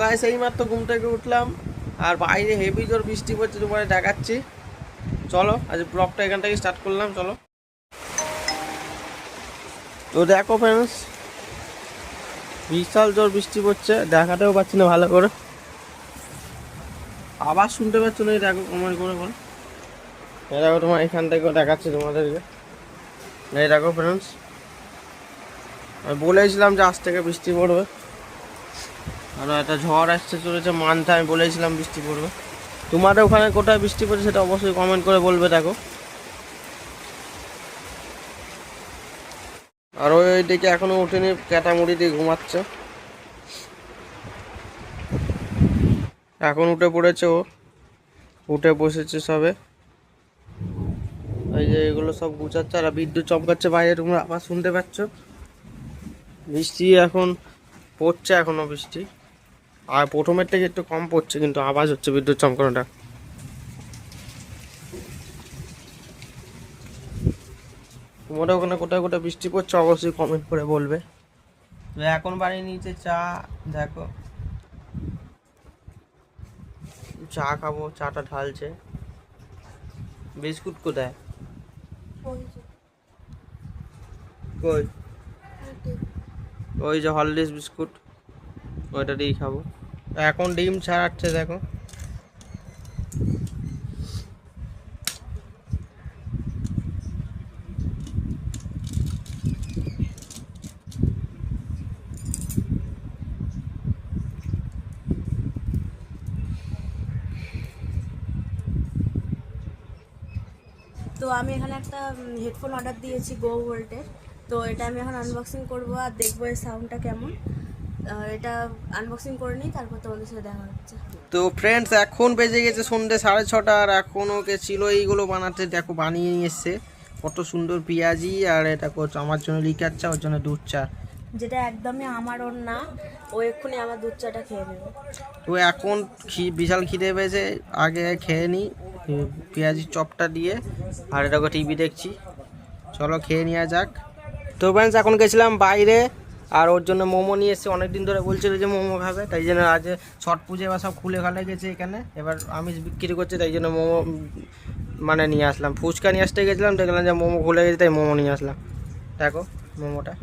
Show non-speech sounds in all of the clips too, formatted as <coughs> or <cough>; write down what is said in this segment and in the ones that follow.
গায়ে সেই মাত্র ঘুম থেকে উঠলাম, আর বাইরে হেভি জোর বৃষ্টি পড়ছে, তোমাদের দেখাচ্ছি। চলো, আজ ব্লগটা এখান থেকে স্টার্ট করলাম, চলো। তো দেখো ফ্রেন্ডস বিশাল জোর বৃষ্টি পড়ছে, দেখাতেও পাচ্ছি না ভালো করে। আবার শুনতে পাচ্ছ না দেখো কমেন্ট করে বলো। দেখো তোমার এখান থেকেও দেখাচ্ছি তোমাদেরকে। এই দেখো ফ্রেন্ডস আমি বলেছিলাম যে আজ থেকে বৃষ্টি পড়বে। আর একটা ঝড় আসছে চলেছে মানতে আমি বলেছিলাম বৃষ্টি পড়বে। তোমাদের ওখানে কোথায় বৃষ্টি পড়ছে সেটা অবশ্যই কমেন্ট করে বলবে, দেখো। আর ওই দিকে এখনও উঠেনি ক্যাটামুড়ি দিয়ে ঘুমাচ্ছে। এখন উঠে পড়েছে ও। উঠে বসেছে সবে। এই যে এগুলো সব গুছাচ্ছে, আর বিদ্যুৎ চমকাচ্ছে বাইরে, তোমরা আবার শুনতে পাচ্ছ। বৃষ্টি এখন পড়ছে এখনও বৃষ্টি। আর প্রথমের থেকে একটু কম পড়ছে কিন্তু আওয়াজ হচ্ছে বিদ্যুৎ চমকানোটা তোমাদের ওখানে কোথায় কোথায় বৃষ্টি পড়ছে? অবশ্যই কমেন্ট করে বলবে। এখন বাড়ি নিচে চা দেখো। চা খাব চাটা ঢালছে। বিস্কুট কোথায়? কই? ওই যে হলদিস বিস্কুট ওইটা দিয়েই খাব। এখন ডিম ছাড়াচ্ছে, দেখো। তো আমি এখানে একটা হেডফোন অর্ডার দিয়েছি গো ভোল্টের তো এটা আমি এখন আনবক্সিং করব আর দেখব এর সাউন্ডটা কেমন। এটা আনবক্সিং করে নিই তারপর তোমাদের সাথে দেখা হচ্ছে। তো ফ্রেন্ডস এখন বেজে গেছে সন্ধ্যে সাড়ে ছটা আর এখন ওকে ছিল এইগুলো বানাতে দেখো বানিয়ে নিয়ে এসছে। কত সুন্দর পেঁয়াজি আর এটা করছে আমার জন্য লিকার চা ওর জন্য দুধ চা। যেটা একদমই আমার ওর না ও এক্ষুনি আমার দুধ চাটা খেয়ে নেবে। তো এখন বিশাল খিদে পেয়েছে আগে খেয়ে নিই পেঁয়াজির চপটা দিয়ে আর এটাকে টিভি দেখছি। চলো খেয়ে নেওয়া যাক। তো ফ্রেন্ডস এখন গেছিলাম বাইরে আর ওর জন্য মোমো নিয়ে এসেছি অনেকদিন ধরে বলছিল যে মোমো খাবে, তাই জন্য আজ ছট পুজো বা সব খুলে খালে গেছে এখানে। এবার আমি বিক্রি করছি, তাই জন্য মোমো মানে নিয়ে আসলাম। ফুচকা নিয়ে আসতে গেছিলাম, দেখলাম যে মোমো খুলে গেছে, তাই মোমো নিয়ে আসলাম। দেখো মোমোটা।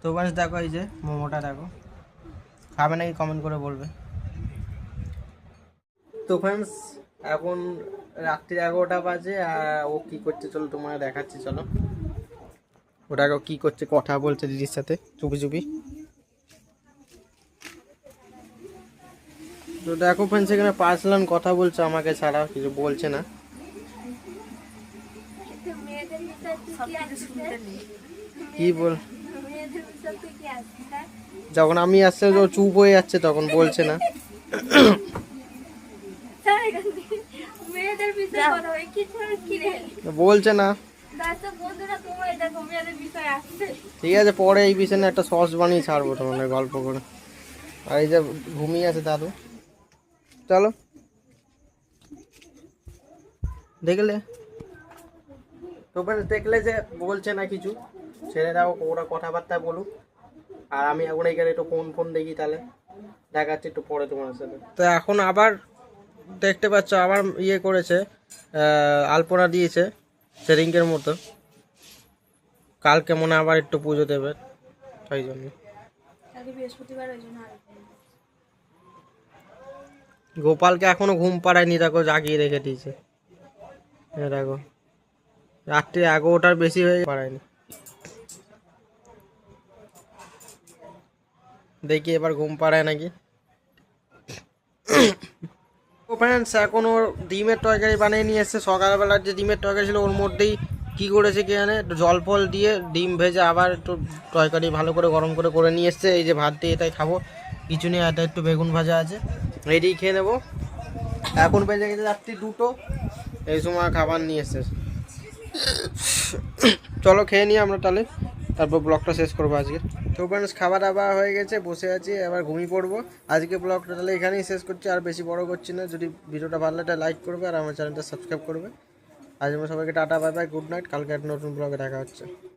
তো ফ্রেন্ডস দেখো এই যে মোমোটা, দেখো। খাবে নাকি কমেন্ট করে বলবে। তো ফ্রেন্ডস এখন রাত্রি এগারোটা বাজে, আর ও কি করছে চলো তোমার দেখাচ্ছি, চলো। ওটাকে কি করছে কথা বলছে দিদির সাথে চুপি চুপি। তো দেখো ফ্রেন্ডস এখানে পাঁচলান কথা বলছে আমাকে ছাড়া কিছু বলছে না। কি বল? যখন আমি আসছে ও চুপ হয়ে যাচ্ছে তখন বলছে না। বলছে না দাদা বন্ধুরা তোমার দেখো মেয়েদের বিষয় আসছে ঠিক আছে, পরে এই বিষয়ে একটা সস বানিয়ে ছাড়বো তোমাদের গল্প করে। আর এই যে ঘুমিয়ে আছে দাদু। চলো। দেখলে? তো friends দেখলে যে বলছে না কিছু, ছেড়ে দাও, ওরা কথাবার্তা বলুক। আর আমি এখন এখানে একটু ফোন ফোন দেখি তাহলে। দেখাচ্ছি একটু পরে তোমার সাথে। তো এখন আবার দেখতে পাচ্ছ, আবার ইয়ে করেছে আলপনা দিয়েছে সেরিংকের মতো। কালকে মনে হয় আবার একটু পুজো দেবে তাই জন্য। গোপালকে এখনও ঘুম পাড়ায়নি দেখো জাগিয়ে রেখে দিয়েছে। দেখো রাত্রি এগারোটার বেশি হয়ে পাড়ায়নি। দেখি এবার ঘুম পাড়ায় নাকি। <coughs> ও ফ্রেন্ডস এখন ওর ডিমের তরকারি বানিয়ে নিয়ে এসছে। সকালবেলার যে ডিমের তরকারি ছিল ওর মধ্যেই কি করেছে কি জানে? একটু জল ফল দিয়ে ডিম ভেজে আবার একটু তরকারি ভালো করে গরম করে করে নিয়ে এসছে। এই যে ভাত দিয়ে এটাই খাব। কিছু নেই এটা একটু বেগুন ভাজা আছে। এটাই খেয়ে নেব। এখন বেজে গেছে রাত্রি দুটো। এই সময় খাবার নিয়ে এসছে। চলো খেয়ে নিই আমরা তাহলে। তারপর ব্লগটা শেষ করব আজকে। তো ফ্রেন্ডস খাবার দাওয়া হয়ে গেছে, বসে আছি, এবার ঘুমিয়ে পড়ব। আজকে ব্লগটা তাহলে এখানেই শেষ করছি। আর বেশি বড় করছি না। যদি ভিডিওটা ভালো লাগে লাইক করবে আর আমার চ্যানেলটা সাবস্ক্রাইব করবে। আজ আমরা সবাইকে tata bye bye good night. কালকে একটা নতুন ব্লগে দেখা হচ্ছে।